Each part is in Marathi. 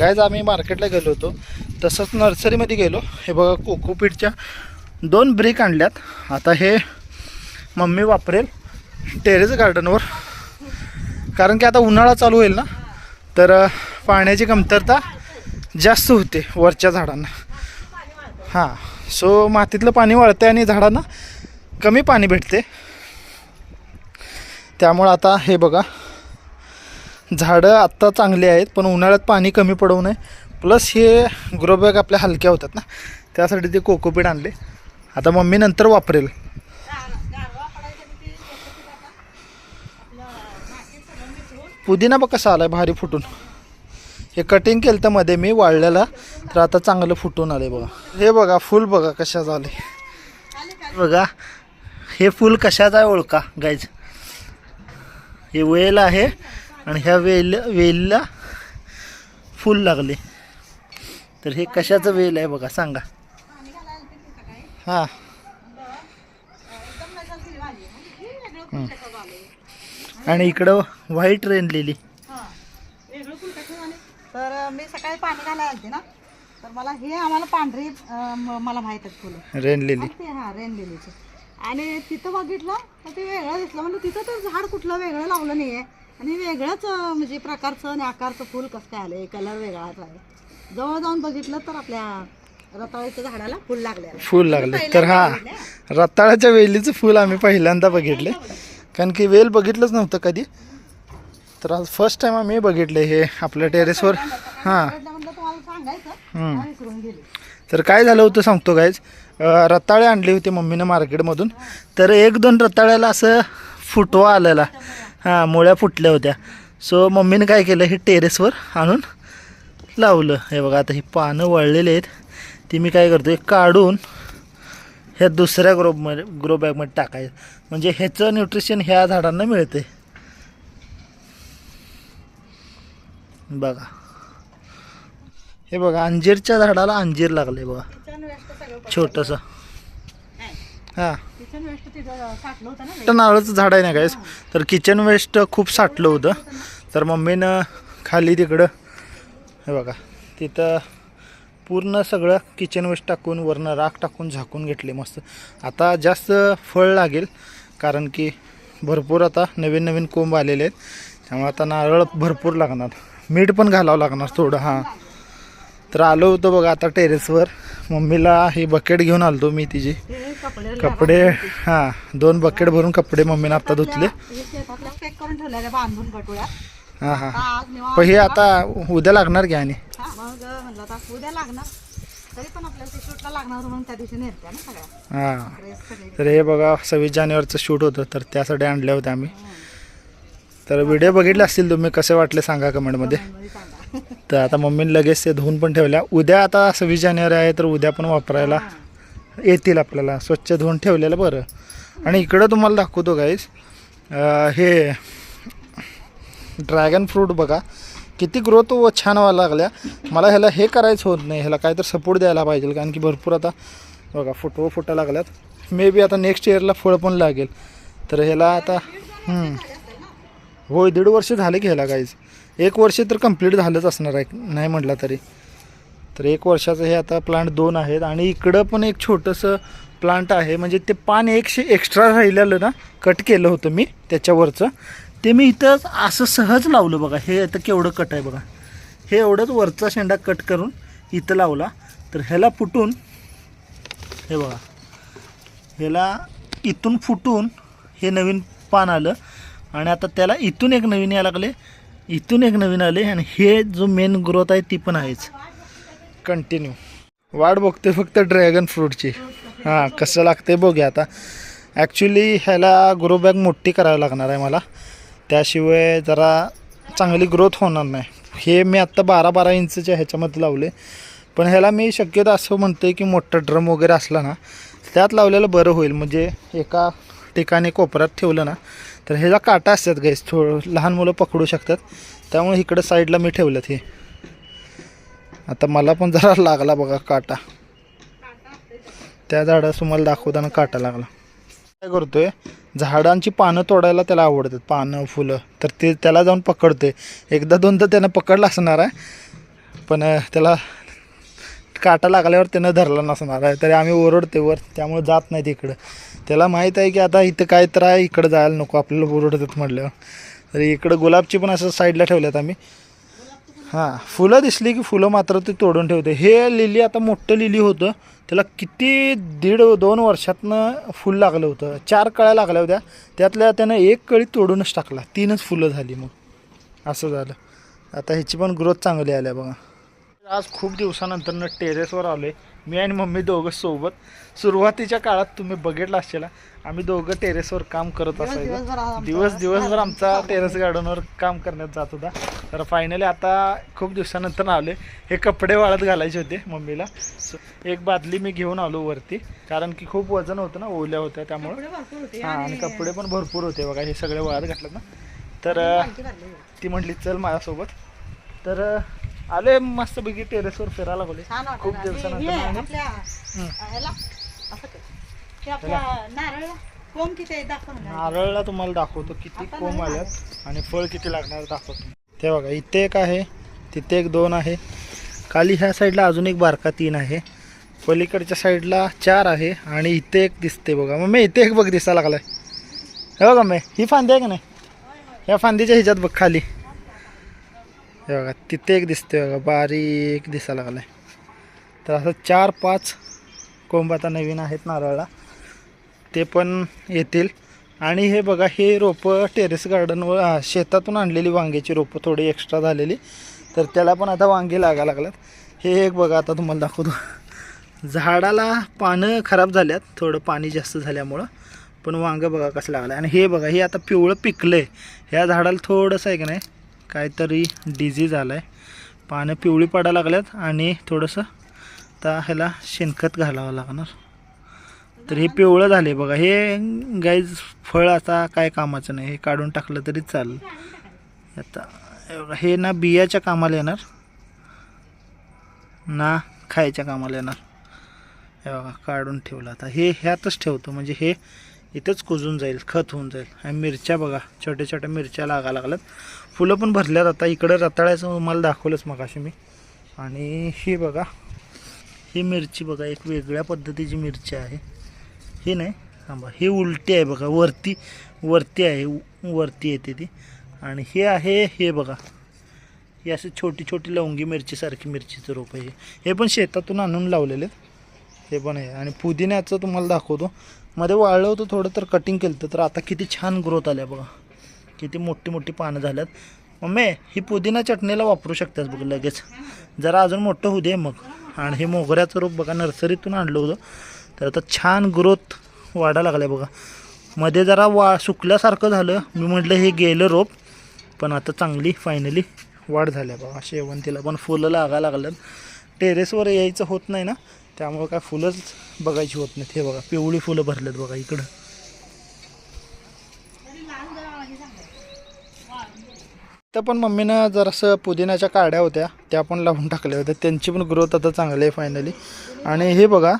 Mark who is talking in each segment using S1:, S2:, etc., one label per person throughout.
S1: गायज आम्ही मार्केटला गेलो होतो. तसंच नर्सरीमध्ये गेलो. हे बघा कोकोपीटच्या दोन ब्रिक आणल्यात. आता हे मम्मी वापरेल टेरेस गार्डनवर. कारण की आता उन्हाळा चालू होईल ना? तर पाण्याची कमतरता जास्त होते वरच्या झाडांना. हां सो मातीतलं पाणी वाळतं आणि झाडांना कमी पाणी भेटते. त्यामुळं आता हे बघा झाडं आत्ता चांगली आहेत पण उन्हाळ्यात पाणी कमी पडवू नये. प्लस हे ग्रोबॅग आपल्या हलक्या होतात ना त्यासाठी ते कोकोपीट आणले. आता मम्मी नंतर वापरेल. पुदिना बघ कसा आलाय भारी फुटून. हे कटिंग केलं तर मध्ये मी वाळलेला तर आता चांगलं फुटून आले बघा. हे बघा फुल बघा कशा झाले बघा हे फुल कशाचा आहे ओळखा गायज हे वेल आहे आणि ह्या वेल वेलला फुल लागले. तर हे कशाचं वेल आहे बघा सांगा. हां. आणि इकडं व्हाईट रेनलेली
S2: तर मी सकाळी पाणी घालायला आलते ना? तर मला हे आम्हाला पांढरी मला माहीत आहेत फुलं.
S1: रेनलेली
S2: हा रेन लिलीचे आणि तिथं बघितलं तर ते वेगळं दिसलं. म्हणजे तिथं तर झाड कुठलं वेगळं लावलं नाहीये. आणि वेगळंच अं, म्हणजे प्रकारचं आणि आकारचं फुल कसं काय आलंय कलर वेगळाच आहे. जवळ जाऊन बघितलं तर आपल्या रताळीच्या झाडाला फुल लागले
S1: फुल लागले तर हा रताळ्याच्या वेलीचं फुल आम्ही पहिल्यांदा बघितले कारण की वेल बघितलंच नव्हतं कधी. तर आज फर्स्ट टाइम आम्ही बघितले हे आपल्या टेरेसवर हां. तर काय झालं होतं सांगतो गायज रताळे आणले होते मम्मीनं मार्केटमधून तर एक दोन रताळ्याला असं फुटवा आलेला. हां मुळ्या फुटल्या होत्या. सो मम्मीनं काय केलं हे टेरेसवर आणून लावलं. हे बघा आता ही पानं वळलेली आहेत. ती मी काय करतो काढून ह्या दुसऱ्या ग्रोबमध्ये ग्रो बॅगमध्ये टाकायचं. म्हणजे ह्याचं न्यूट्रिशन ह्या झाडांना मिळते बघा. हे बघा अंजीरच्या झाडाला अंजीर लागले बघा. छोटंसं. हां.
S2: किचन वेस्ट तिथं साठलं होतं ना
S1: तर नारळाचं झाड आहे ना गायस तर किचन वेस्ट खूप साठलं होतं. तर मम्मीनं खाली तिकडं हे बघा तिथं पूर्ण सगळं किचन वेस्ट टाकून वरनं राख टाकून झाकून घेतले मस्त. आता जास्त फळ लागेल कारण की भरपूर आता नवीन नवीन कोंब आलेले आहेत. त्यामुळे आता नारळ भरपूर लागणार. मीठ पण घालावं लागणार थोडं हां. तर आलो होतो बघा आता टेरेसवर. मम्मीला ही बकेट घेऊन आलतो मी तिची.
S2: कपडे
S1: हां दोन बकेट भरून कपडे मम्मीने आता धुतले.
S2: हां
S1: हां. पण हे आता उद्या लागणार की आणि?
S2: हा,
S1: हां तर हे बघा सव्वीस जानेवारीचं शूट होतं तर त्यासाठी आणले होते आम्ही. तर व्हिडिओ बघितले असतील तुम्ही कसे वाटले सांगा कमेंटमध्ये. तर आता मम्मीने लगेच ते धुवून पण ठेवल्या. उद्या आता सव्वीस जानेवारी आहे तर उद्या पण वापरायला येतील आपल्याला. स्वच्छ धुवून ठेवलेलं बरं. आणि इकडं तुम्हाला दाखवतो गाईज हे ड्रॅगन फ्रूट बघा. किती ग्रोथ व छान व्हायला लागल्या. मला ह्याला हे करायचं होत नाही. ह्याला काहीतरी सपोर्ट द्यायला पाहिजे कारण की भरपूर आता बघा फुटवं फुटा लागल्यात. मे बी आता नेक्स्ट इयरला फळ पण लागेल. तर ह्याला आता. होय दीड वर्ष झाले की ह्याला काहीच एक वर्ष तर कंप्लीट झालंच असणार आहे नाही म्हटलं तरी. तर एक वर्षाचं हे आता प्लांट दोन आहेत आणि इकडं पण एक छोटंसं प्लांट आहे. म्हणजे ते पान एकशे एक्स्ट्रा राहिलेलं ना कट केलं होतं मी त्याच्यावरचं. ते मी इथं असं सहज लावलं बघा. हे आता केवढं कट आहे बघा. हे एवढंच वरचा शेंडा कट करून इथं लावला. तर ह्याला फुटून हे बघा. ह्याला इथून फुटून हे नवीन पान आलं. आणि आता त्याला इथून एक नवीन यायला लागले. इथून एक नवीन आले आणि हे जो मेन ग्रोथ आहे ती पण आहेच. कंटिन्यू वाढ बघते फक्त ड्रॅगन फ्रूटची हां कसं लागते बघूया आता. ॲक्च्युली ह्याला ग्रो बॅग मोठी करावी लागणार आहे मला. त्याशिवाय जरा चांगली ग्रोथ होणार नाही. हे मी आत्ता बारा बारा इंचच्या ह्याच्यामध्ये लावले. पण ह्याला मी शक्यतो असं म्हणतो की मोठा ड्रम वगैरे असला ना त्यात लावलेलं बरं होईल. म्हणजे एका ठिकाणी कोपऱ्यात ठेवलं ना तर ह्याला काटा असतात गैस थोडं लहान मुलं पकडू शकतात. त्यामुळे इकडं साईडला मी ठेवलं हे. आता मला पण जरा लागला बघा काटा. त्या झाडास तुम्हाला दाखवताना काटा लागला. काय करतोय? झाडांची पानं तोडायला त्याला आवडतात पानं फुलं. तर ते त्याला जाऊन पकडतोय. एकदा दोनदा त्यानं पकडला असणार आहे पण त्याला काटा लागल्यावर त्यानं धरला नसणार आहे. तरी आम्ही ओरडते वर त्यामुळे जात नाही तिकडं. त्याला माहीत आहे की आता इथं काय तर आहे इकडं जायला नको आपल्याला ओरडतात म्हटल्यावर. तरी इकडं गुलाबची पण असं साईडला ठेवल्यात आम्ही. हां फुलं दिसली की फुलं मात्र ते तोडून ठेवते. हे लिली आता मोठं लिली होतं. त्याला किती दीड दोन वर्षातनं फुल लागलं होतं. चार कळ्या लागल्या होत्या. त्यातल्या त्यानं एक कळी तोडूनच टाकला. तीनच फुलं झाली मग. असं झालं. आता ह्याची पण ग्रोथ चांगली आल्या बघा. आज खूप दिवसानंतर टेरेसवर आलोय. मी आणि मम्मी दोघं सोबत. सुरुवातीच्या काळात तुम्ही बघितलं असेल आम्ही दोघं टेरेसवर काम करत असायचो. दिवस दिवसभर आमचा टेरेस गार्डनवर काम करण्यात जात होता. तर फायनली आता खूप दिवसानंतर आले हे कपडे वाळत घालायचे होते मम्मीला. एक बादली मी घेऊन आलो वरती. कारण की खूप वजन होतं ना ओल्या होत्या त्यामुळं. हां आणि कपडे पण भरपूर होते बघा हे सगळे वाळत घातलं ना. तर. ती म्हटली चल माझ्यासोबत. तर आले मस्त पैकी टेरेसवर फिरायला
S2: छान वाटलं
S1: खूप
S2: ना.
S1: दिवसानंतर
S2: हे- हे
S1: आणि-
S2: आपल्या. ह्याला असं कर. आपल्या नारळ कोंब किती आहे? दाखव ना.
S1: नारळला तुम्हाला दाखवतो किती
S2: आता
S1: कोंब
S2: नाही
S1: आल्यात आणि फळ किती लागणार दाखवतो. ते बघा इथे एक आहे तिथे एक दोन आहे. खाली ह्या साईडला अजून एक बारका तीन आहे. पलीकडच्या साईडला चार आहे आणि इथे एक दिसते बघा. मग मी इथे एक बघ दिसायला लागलाय. हे बघा मी ही फांदी आहे का नाही? ह्या फांदीच्या ह्याच्यात बघ खाली. हे बघा तिथे एक दिसतोय बघा बारीक दिसायला लागलाय. तर असं चार पाच कोंब आता नवीन आहेत नारळाला. ते पण येतील. आणि हे बघा हे रोपं टेरेस गार्डनवर शेतातून आणलेली वांग्याची रोपं थोडी एक्स्ट्रा झालेली. तर त्याला पण आता वांगी लागा लागल्यात. हे एक बघा आता तुम्हाला दाखवतो. झाडाला पानं खराब झाल्यात थोडं पाणी जास्त झाल्यामुळं. पण वांगं बघा कसं लागलं आणि हे बघा हे आता पिवळं पिकलं आहे ह्या झाडाला थोडंसं आहे की नाही काहीतरी डिझीज आला आहे पानं पिवळी पडायला लागल्यात आणि थोडंसं आता ह्याला शेणखत घालावं लागणार. तर हे पिवळं झाले बघा. हे गाईज फळ आता काय कामाचं नाही. हे काढून टाकलं तरी चालेल. आता हे हे ना बियाच्या कामाला येणार. ना खायच्या कामाला येणार. हे बघा काढून ठेवलं. आता हे ह्यातच ठेवतो. म्हणजे हे इथंच कुजून जाईल खत होऊन जाईल. आणि मिरच्या बघा छोट्या छोट्या मिरच्या लागा लागल्यात. फुलं पण भरल्यात आता. इकडं रताळ्याचं मला दाखवलंच मग अशी मी. आणि ही बघा ही मिरची बघा एक वेगळ्या पद्धतीची मिरची आहे. हे नाही थांबा. ही उलटी आहे बघा वरती वरती आहे उ- वरती येते ती. आणि हे आहे हे बघा. हे असे छोटी छोटी लवंगी मिरचीसारखी मिरचीचं रोप आहे. हे पण शेतातून आणून लावलेले आहेत हे पण आहे. आणि पुदिन्याचं तुम्हाला दाखवतो. मध्ये वाळलं होतं थोडं तर कटिंग केलं होतं, तर आता किती छान ग्रोथ आल्या बघा. किती मोठी मोठी पानं झाल्यात. मम्मी ही पुदिना चटणीला वापरू शकतात बघ लगेच. जरा अजून मोठं होऊ दे मग. आणि हे मोगऱ्याचं रोप बघा नर्सरीतून आणलं होतं. तर आता छान ग्रोथ वाढायला लागल्या बघा. मध्ये जरा वा सुकल्यासारखं झालं. मी म्हटलं हे गेलं रोप. पण आता चांगली फायनली वाढ झाल्या बघा. शेवंतीला पण फुलं लागायला लागल्यात. टेरेसवर यायचं होत नाही ना? त्यामुळं काय फुलंच बघायची होत नाहीत. हे बघा पिवळी फुलं भरलेत बघा इकडं. तर पण मम्मीनं जरासं पुदिन्याच्या काड्या होत्या त्या पण लावून टाकल्या होत्या. त्यांची पण ग्रोथ आता चांगली आहे फायनली आणि हे बघा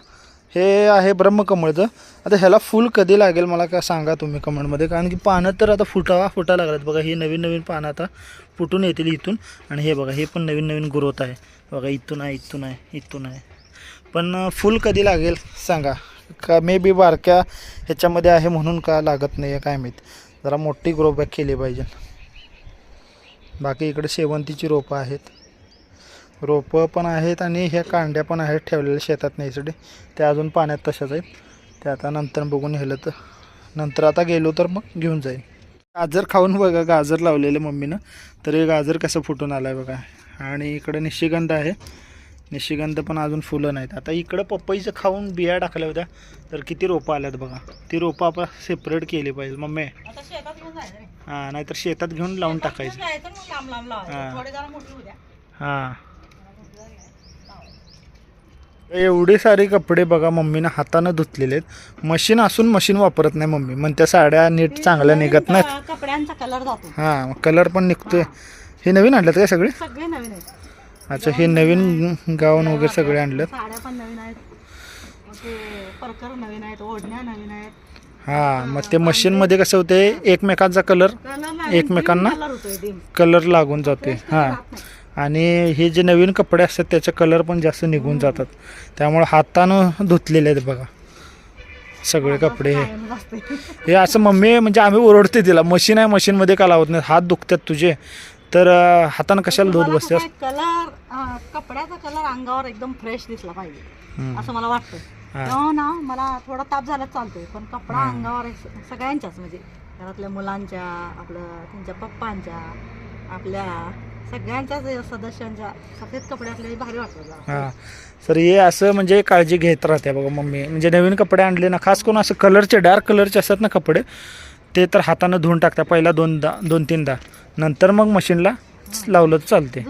S1: हे आहे ब्रह्मकमळचं. आता ह्याला फुल कधी लागेल मला काय सांगा तुम्ही कमेंटमध्ये. कारण की पानं तर आता फुटावा फुटा लागल्यात बघा. ही नवीन नवीन पानं आता फुटून येतील इथून. आणि हे बघा हे पण नवीन नवीन ग्रोथ आहे. बघा इथून आहे इथून आहे इथून आहे. पण फुल कधी लागेल सांगा? का मे बी बारक्या ह्याच्यामध्ये आहे म्हणून का लागत नाही आहे काय माहीत? जरा मोठी ग्रोबॅक केली पाहिजे. बाकी इकडे शेवंतीची रोपं आहेत. रोपं पण आहेत आणि ह्या कांड्या पण आहेत ठेवलेल्या शेतात न्यायसाठी त्या अजून पाण्यात तशाच आहेत. ते आता नंतर बघून नेलं तर नंतर आता गेलो तर मग घेऊन जाईल. गाजर खाऊन बघा गाजर लावलेलं मम्मीनं. तर हे गाजर कसं फुटून आलं आहे बघा. आणि इकडं निशिगंध आहे. निशिगंध पण अजून फुलं नाहीत. आता इकडं पपईचं खाऊन बिया टाकल्या होत्या तर किती रोपं आल्यात बघा. ती रोपं आपण सेपरेट केली पाहिजे. मम्मी. हां नाहीतर शेतात घेऊन लावून टाकायचं. हा. हां. एवढे सारे कपडे बघा मम्मीनं हातानं धुतलेले आहेत. मशीन असून मशीन वापरत नाही मम्मी. मग त्या साड्या नीट चांगल्या निघत नाहीत.
S2: कपड्यांचा कलर जातो.
S1: हां कलर पण निघतोय. हे नवीन आणलेत काय सगळे?
S2: सगळे नवीन आहेत.
S1: अच्छा हे नवीन गाऊन वगैरे सगळे आणलेत?
S2: साड्या पण नवीन आहेत. मग ते परकर नवीन आहेत ओढण्या नवीन आहेत.
S1: हां मग ते मशीनमध्ये कसं होते एकमेकांचा कलर? एकमेकांना
S2: कलर होतोय dim.
S1: कलर लागून जाते हां. आणि हे जे नवीन कपडे असतात त्याचे कलर पण जास्त निघून जातात. त्यामुळे हातानं धुतलेले आहेत बघा. सगळे कपडे हे.
S2: कायमच असते.
S1: हे असं मम्मी म्हणजे आम्ही ओरडते तिला मशीन आहे मशीनमध्ये का लावत नाही हात दुखतात तुझे. तर हातानं कशाला धुत बसतेस
S2: कलर कपड्याचा कलर अंगावर एकदम फ्रेश दिसला पाहिजे. असं मला वाटतं. तेव्हा ना मला थोडा ताप झाला चालतोय. पण कपडा अंगावर सगळ्यांच्याच म्हणजे घरातल्या मुलांच्या आपलं त्यांच्या पप्पांच्या आपल्या सगळ्यांच्याच सदस्यांच्या सफेद कपडे असले भारी वाटतात
S1: हां. तर हे असं म्हणजे काळजी घेत राहते बघा मम्मी. म्हणजे नवीन कपडे आणले ना खास करून असं कलरचे डार्क कलरचे असतात ना कपडे ते तर हातानं धुवून टाकता पहिला दोनदा दोन तीनदा नंतर मग मशीनला लावलं तर चालते